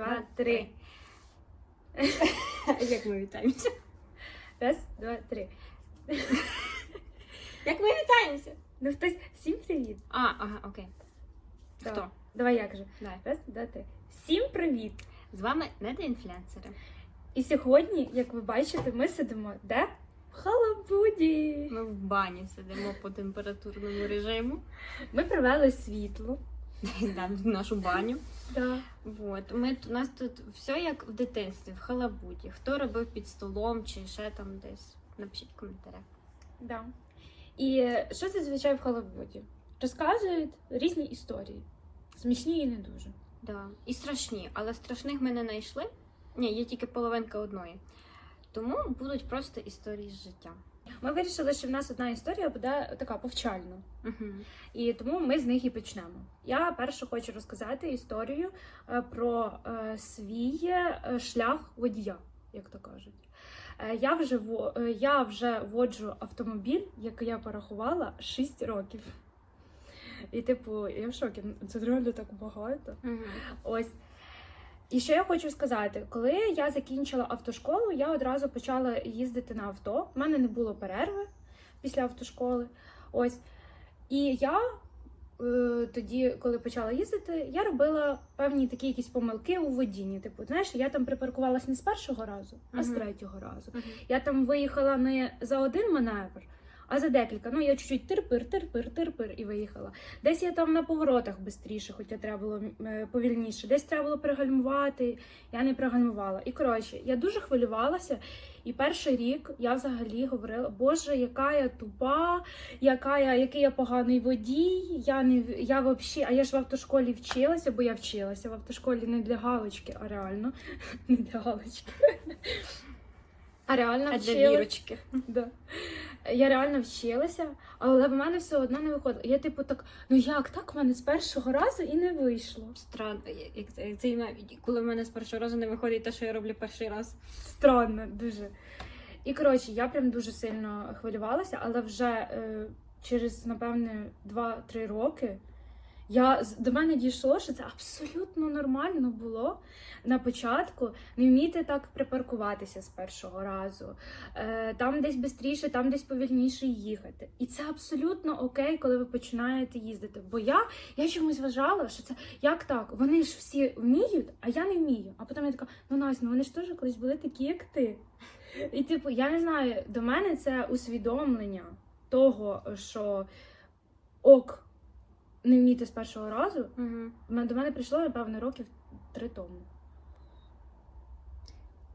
два, три. Як ми вітаємося? Раз, два, три. Як ми вітаємося? Ну хтось всім привіт. А, ага, окей. Хто? Давай я кажу. Давай. Раз, два, три. Всім привіт! З вами недоінфлюенсери. І сьогодні, як ви бачите, ми сидимо де? В халабуді. Ми в бані сидимо по температурному режиму. Ми привели світло. Да, в нашу баню. Да. Вот. Ми, у нас тут все як в дитинстві, в халабуді. Хто робив під столом чи ще там десь. Напишіть в коментарях. Да. І що зазвичай в халабуді? Розказують різні історії. Смішні і не дуже. Да. І страшні, але страшних ми не знайшли. Ні, є тільки половинка одної. Тому будуть просто історії з життя. Ми вирішили, що в нас одна історія буде така повчальна. Угу. І тому ми з них і почнемо. Я перше хочу розказати історію е, про е, свій е, шлях водія, як то кажуть. Я вже я вже воджу автомобіль, який я порахувала 6 років. І, типу, я в шокі. Це реально так багато. Угу. Ось. І що я хочу сказати, коли я закінчила автошколу, я одразу почала їздити на авто. У мене не було перерви після автошколи. Ось. І я е, тоді, коли почала їздити, я робила певні такі якісь помилки у водінні. Типу, знаєш, я там припаркувалась не з першого разу, а з третього разу. Я там виїхала не за один маневр, а за декілька. Ну, я чуть-чуть тирпир, тирпир, тирпир і виїхала. Десь я там на поворотах швидше, хоча треба було е, повільніше. Десь треба було пригальмувати, я не пригальмувала. І коротше, я дуже хвилювалася. І перший рік я взагалі говорила: Боже, яка я тупа, яка я, який я поганий водій. Я не я вообще, а я ж в автошколі вчилася, бо я вчилася в автошколі не для галочки, а реально не для галочки. А реально А для вірочки. Да. Я реально вчилася, але в мене все одно не виходило. Я типу так, ну як так? В мене з першого разу і не вийшло. Странно, як це, коли в мене з першого разу не виходить те, що я роблю перший раз. Странно, дуже. І коротше, я прям дуже сильно хвилювалася, але вже е, через, напевне, 2-3 роки я, до мене дійшло, що це абсолютно нормально було на початку не вміти так припаркуватися з першого разу, е, там десь швидше, там десь повільніше їхати. І це абсолютно окей, коли ви починаєте їздити. Бо я, я чомусь вважала, що це як так? Вони ж всі вміють, а я не вмію. А потім я така, ну Настя, ну вони ж теж колись були такі, як ти. І типу, я не знаю, до мене це усвідомлення того, що ок не вміти з першого разу. Угу. До мене прийшло, напевно, років три тому.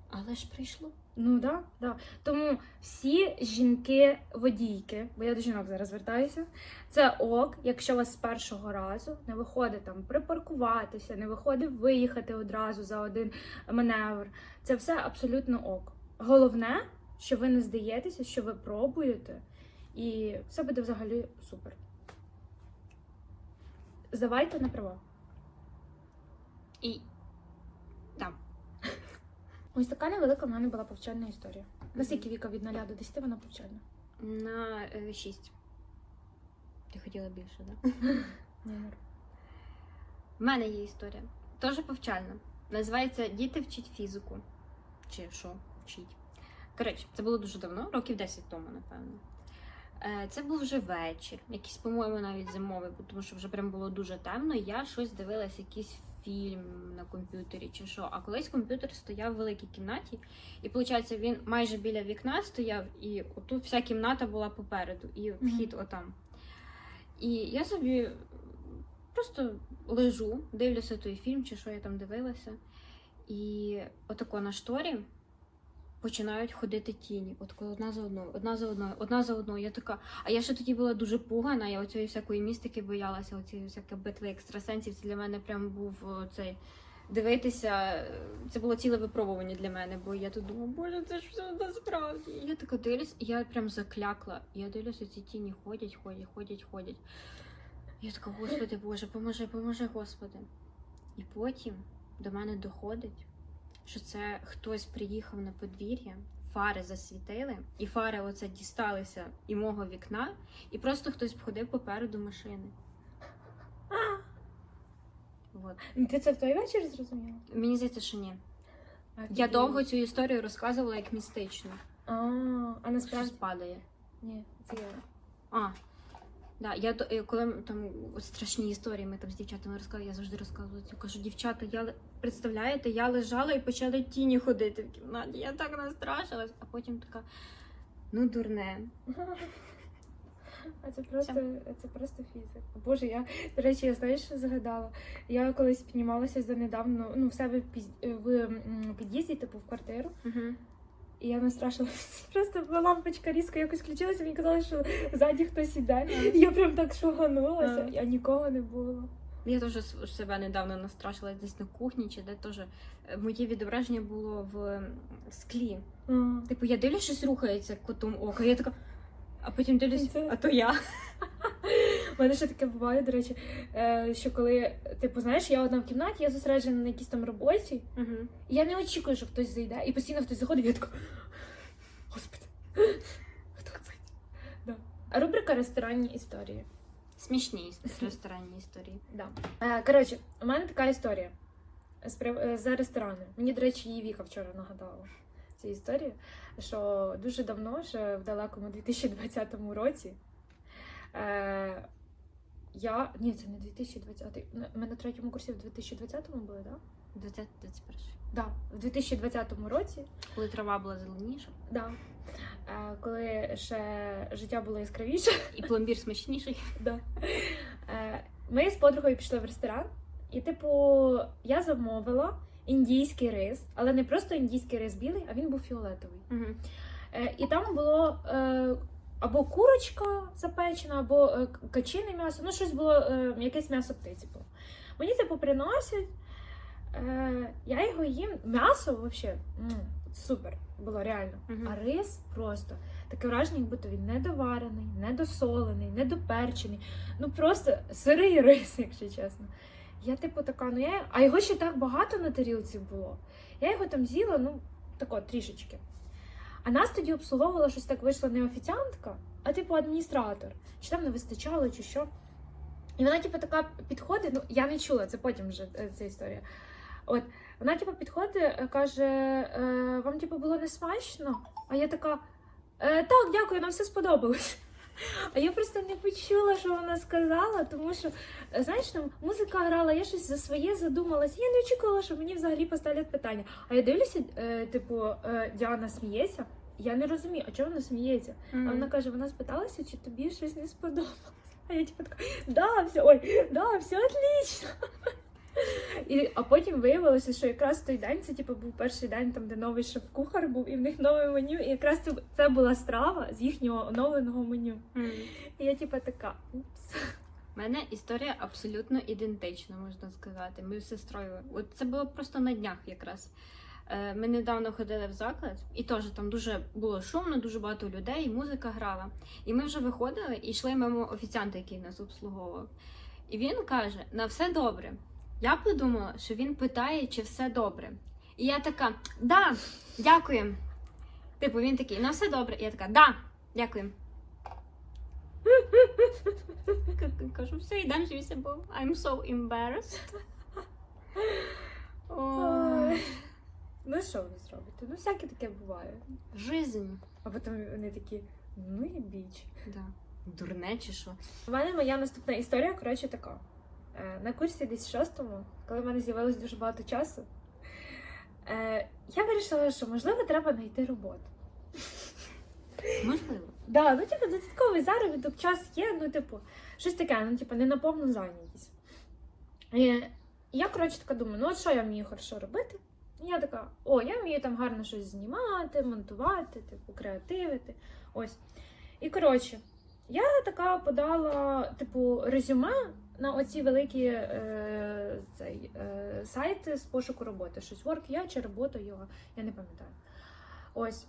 Але ж прийшло. Ну да, да. Тому всі жінки-водійки, бо я до жінок зараз звертаюся, це ок, якщо у вас з першого разу не виходить там припаркуватися, не виходить виїхати одразу за один маневр. Це все абсолютно ок. Головне, що ви не здаєтеся, що ви пробуєте, і все буде взагалі супер. Здавайте на права. І там. Ось така невелика в мене була повчальна історія. Наскільки віка від 0 до 10 вона повчальна? На е, 6. Ти хотіла більше, так? У мене є історія. Теж повчальна. Називається Діти вчить фізику. Чи що вчить. Коротше, це було дуже давно, років 10 тому, напевно. Е, Це був вже вечір, якийсь, по-моєму, навіть зимовий, тому що вже прям було дуже темно. Я щось дивилась, якийсь фільм на комп'ютері чи що. А колись комп'ютер стояв в великій кімнаті, і виходить, він майже біля вікна стояв, і отут вся кімната була попереду, і вхід отам. І я собі просто лежу, дивлюся той фільм, чи що я там дивилася. І отако на шторі починають ходити тіні. От одна за одною, одна за одною, одна за одною. Я така. А я ще тоді була дуже пугана, я оцієї всякої містики боялася, оцієї всякої битви екстрасенсів. Це для мене прям був цей. Дивитися, це було ціле випробування для мене, бо я тут думала, боже, це ж все насправді. Я така дивлюсь, і я прям заклякла. Я дивлюся, ці тіні ходять, ходять, ходять, ходять. Я така, Господи Боже, поможи, поможи, Господи. І потім до мене доходить, що це хтось приїхав на подвір'я, фари засвітили, і фари оце дісталися і мого вікна, і просто хтось ходив попереду машини. Вот. Ну, Ти це в той вечір зрозуміла? Мені здається, що ні. А, Я тоді- довго цю історію розказувала як містичну. А, а Щось насправді падає. ні, це я. А. Да, я до- е, коли там страшні історії, ми там з дівчатами розказували, я завжди розказую цю. Кажу, дівчата, я представляєте, я лежала і почали тіні ходити в кімнаті. Я так настрашилась, а потім така. Ну, дурне. А це просто, це просто фізик. Боже, я, до речі, я знаєш, що згадала. Я колись піднімалася за недавно, ну, в себе в, під'їзді, типу, в квартиру, Угу. І я настрашилась. Просто лампочка різко якось включилася, мені казали, що ззаді хтось іде. Я прям так шуганулася, а нікого не було. Я теж себе недавно настрашилась десь на кухні, чи де теж моє відображення було в склі. Типу, я дивлюсь, щось рухається котом ока. Я така. А потім дивлюсь, а то я. У мене ще таке буває, до речі, е, що коли, типу, знаєш, я одна в кімнаті, я зосереджена на якійсь там роботі, Угу. і я не очікую, що хтось зайде, і постійно хтось заходить, і я така. Господи, хто це? Да. А Рубрика ресторанні історії. Смішні ресторанні історії. Да. Е, коротше, у мене така історія е, за ресторани. Мені, до речі, її Віка вчора нагадала цю історію, що дуже давно, ще в далекому 2020 році, я. Ні, це не 2020. Ми на третьому курсі в 2020-му були, так? Да? 20 21 Да, в 2020 році, Коли трава була зеленіша, да, е, коли ще життя було яскравіше. і пломбір смачніший. Да. Е, Ми з подругою пішли в ресторан, і, типу, я замовила індійський рис, але не просто індійський рис білий, а він був фіолетовий. Угу. Е, І там було е, або курочка запечена, або е, качине м'ясо, ну щось було, е, якесь м'ясо птиці було. Мені типу приносять, е, я його їм. М'ясо взагалі супер було реально. Мгм. А рис просто таке враження, як будто він недоварений, недосолений, недоперчений. Ну просто сирий рис, якщо чесно. Я типу така, ну я. А його ще так багато на тарілці було. Я його там з'їла, ну, тако, трішечки. А нас тоді обслуговувала щось так вийшла не офіціантка, а типу адміністратор. Чи там не вистачало, чи що. І вона, типу, така підходить, ну я не чула, це потім вже е, ця історія. От, вона, типу, підходить, е, каже: е, вам, типу, було не смачно? А я така, так, дякую, нам все сподобалось. А я просто не почула, що вона сказала, тому що, знаєш, там музика грала, я щось за своє задумалась. Я не очікувала, що мені взагалі поставлять питання. А я дивлюся, е, типу, е, Діана сміється. Я не розумію, а чого вона сміється? А вона каже, вона спиталася, чи тобі щось не сподобалось. А я типу така, да, все, ой, да, все отлично. І, а потім виявилося, що якраз той день це типу, був перший день, там, де новий шеф-кухар був, і в них нове меню. І якраз це, це була страва з їхнього оновленого меню. Мгм. І я типу така, упс. У мене історія абсолютно ідентична, можна сказати. Ми з сестрою. От це було просто на днях якраз. Е, Ми недавно ходили в заклад, і теж там дуже було шумно, дуже багато людей, музика грала. І ми вже виходили і йшли мимо офіціанта, який нас обслуговував. І він каже: на все добре. Я подумала, що він питає, чи все добре. І я така, да, дякую. Типу, він такий, на все добре. І я така, да, дякую. Кажу, все, йдемо звідси, бо I'm so embarrassed. Ой. Ну що ви зробите? Ну всяке таке буває. Жизнь. А потім вони такі, ну і біч. Да. Дурне чи що? У мене моя наступна історія, коротше, така. Е, На курсі десь шостому, коли в мене з'явилось дуже багато часу, е, я вирішила, що можливо треба знайти роботу. Можливо. Да, ну типу додатковий заробіток, час є, ну, типу, щось таке, ну, типу, не на повну зайнятість. І я, коротше, така думаю, ну от що я вмію хорошо робити? І я така, о, я вмію там гарно щось знімати, монтувати, типу, креативити. Ось. І коротше, я така подала, типу, резюме на оці великі е, цей, е, сайти з пошуку роботи. Щось WorkYa чи робота його, я не пам'ятаю. Ось.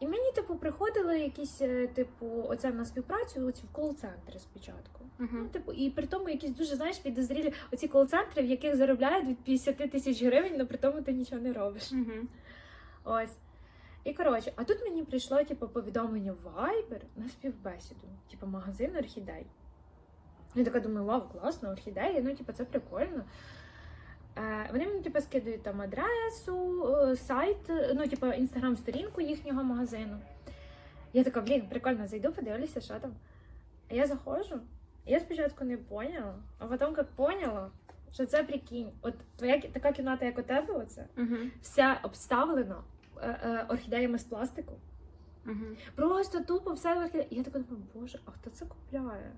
І мені, типу, приходили якісь, е, типу, оце на співпрацю оці в кол-центри спочатку. Ну, Угу. типу, і при тому якісь дуже, знаєш, підозрілі оці кол-центри, в яких заробляють від 50 тисяч гривень, але при тому ти нічого не робиш. Угу. Ось. І коротше, а тут мені прийшло типу, повідомлення в Viber на співбесіду, типу магазин орхідей. Я така думаю, вау, класно, орхідеї, ну, типу, це прикольно. Е, вони мені типу, скидують там адресу, е, сайт, ну, типу, інстаграм-сторінку їхнього магазину. Я така, блін, прикольно, зайду, подивлюся, що там. А я заходжу, я спочатку не поняла, а потім як поняла, що це прикинь. От твоя така кімната, як у тебе, оце, Угу. вся обставлена е, е, орхідеями з пластику. Угу. Просто тупо все в я така думаю, боже, а хто це купляє?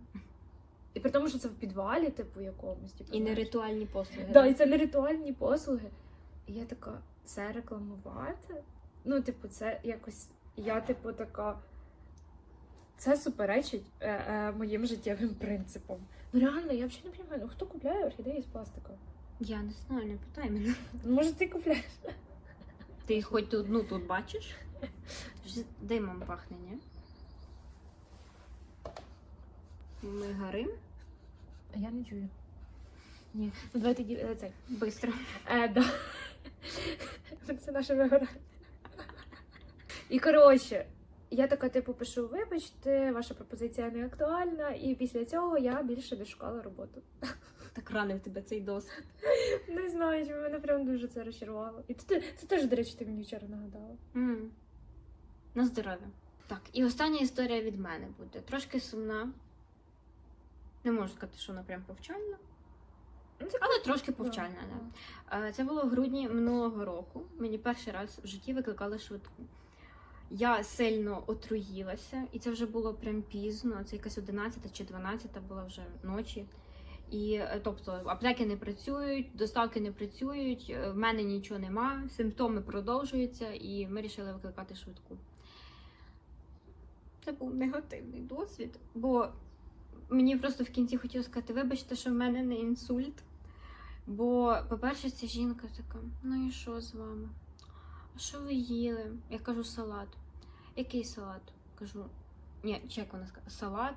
І при тому, що це в підвалі, типу, якомусь. Типу, І не знаєш. ритуальні послуги. Да, і це не ритуальні послуги. І я така, це рекламувати? Ну, типу, це якось. Я, типу, така. Це суперечить е, е, моїм життєвим принципам. Ну реально, я взагалі не розумію, ну хто купляє орхідеї з пластику? Я не знаю, не питай мене. Ну, може, ти купляєш? Ти хоч одну тут бачиш? Димом пахне, ні? Ми горим А я не чую. Ні, ну давай тоді е, бистро. Е, да. Це наше вигорання. І коротше, я така, типу, пишу: вибачте, ваша пропозиція не актуальна, і після цього я більше не шукала роботу. Так ранив тебе цей досвід. Не знаю, чому мене прям дуже це розчарувало. І це, це теж, до речі, ти мені вчора нагадала. М. На здоров'я. Так, і остання історія від мене буде. Трошки сумна. Не можу сказати, що вона прям повчальна, Ну, це але трошки повчальна, да. Е, Це було в грудні минулого року. Мені перший раз в житті викликали швидку. Я сильно отруїлася, і це вже було прям пізно. Це якась 11 чи 12 була вже ночі. І е, тобто аптеки не працюють, доставки не працюють, е, в мене нічого нема, симптоми продовжуються, і ми вирішили викликати швидку. Це був негативний досвід, бо мені просто в кінці хотілося сказати, вибачте, що в мене не інсульт. Бо, по-перше, ця жінка така: ну і що з вами? А що ви їли? Я кажу салат. Який салат? Кажу, ні, чи як вона сказала, салат.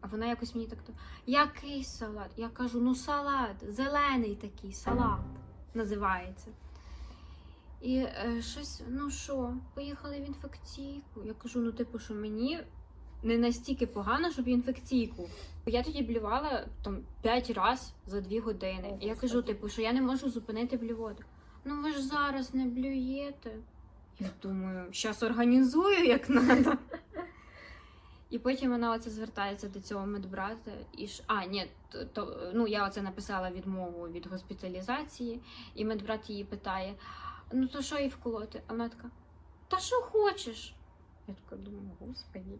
А вона якось мені так. Який салат? Я кажу, ну салат, зелений такий салат називається. І е, щось, ну що, поїхали в інфекційку. Я кажу, ну типу, що мені не настільки погано, щоб інфекційку. Я тоді блювала там 5 разів за 2 години. Я кажу, типу, що я не можу зупинити блювоту. Ну ви ж зараз не блюєте. Я думаю, щас організую як треба. І потім вона оце звертається до цього медбрата і ж. А, ні, то, то ну я оце написала відмову від госпіталізації, і медбрат її питає: ну то що їй вколоти? А вона така, та що хочеш? Я така думаю, господі.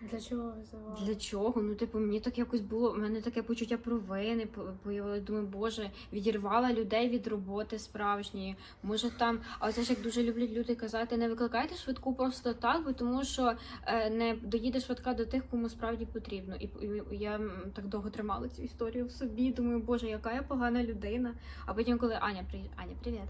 Для чого визивала? Для чого? Ну, типу, мені так якось було. У мене таке почуття провини по- появилось. Думаю, боже, відірвала людей від роботи справжньої. Може там, а це ж як дуже люблять люди казати, не викликайте швидку просто так, бо тому що е, не доїде швидка до тих, кому справді потрібно. І, я так довго тримала цю історію в собі. Думаю, боже, яка я погана людина. А потім, коли Аня приїжджала, Аня, привіт.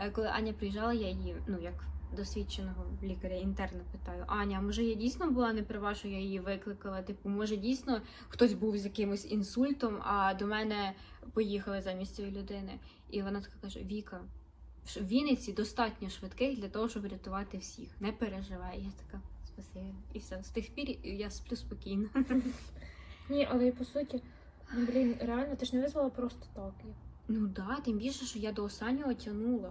Е, Коли Аня приїжджала, я її, ну як досвідченого лікаря інтерна питаю: Аня, може я дійсно була не права, що я її викликала? Типу, може дійсно хтось був з якимось інсультом, а до мене поїхали замість цієї людини. І вона така каже: Віка, в Вінниці достатньо швидких для того, щоб врятувати всіх. Не переживай. Я така спасибі. І все. З тих пір я сплю спокійно. Ні, але по суті, блін, реально, ти ж не визвала просто так. Ну да, тим більше, що я до останнього тягнула.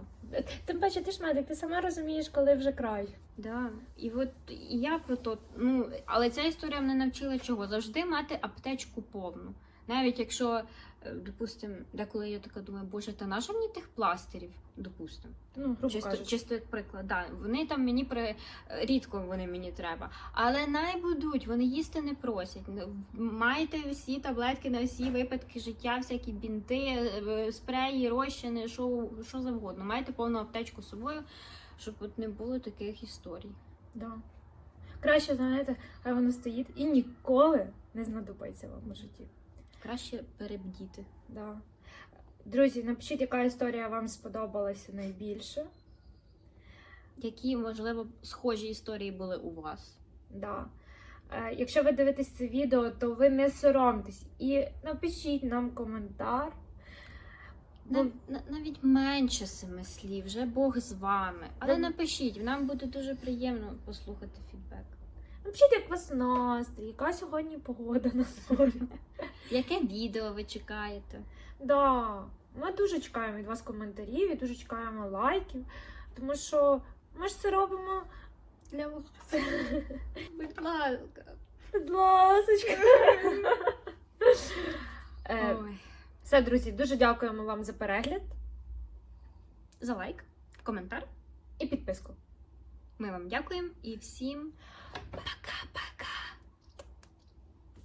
Тим паче, ти ж медик, ти сама розумієш, коли вже край. Да, і от я про то, ну але ця історія мене навчила чого? Завжди мати аптечку повну. Навіть якщо, е, допустим, деколи я така думаю, боже, та наша мені тих пластирів, допустим. Ну, Чисто, кажучи. чисто як приклад, да, вони там мені при рідко вони мені треба. Але най будуть, вони їсти не просять. Маєте всі таблетки на всі випадки життя, всякі бінти, е, спреї, розчини, що, що завгодно. Маєте повну аптечку з собою, щоб от не було таких історій. Да. Краще, знаєте, хай воно стоїть і ніколи не знадобиться вам у житті. Краще перебдіти. Да. Друзі, напишіть, яка історія вам сподобалася найбільше. Які, можливо, схожі історії були у вас? Да. Е, якщо ви дивитесь це відео, то ви не соромтесь і напишіть нам коментар. Бо Нав- навіть менше семи слів, вже Бог з вами. Але Да. напишіть, нам буде дуже приємно послухати фідбек. Напишіть, як у вас настрій, яка сьогодні погода на дворі. Яке відео ви чекаєте? Да. Ми дуже чекаємо від вас коментарів і дуже чекаємо лайків, тому що ми ж це робимо Для вас. Будь ласка. Будь ласочка. Е, Ой. Все, друзі, дуже дякуємо вам за перегляд За лайк, коментар. і підписку. Ми вам дякуємо і всім 巴拉巴拉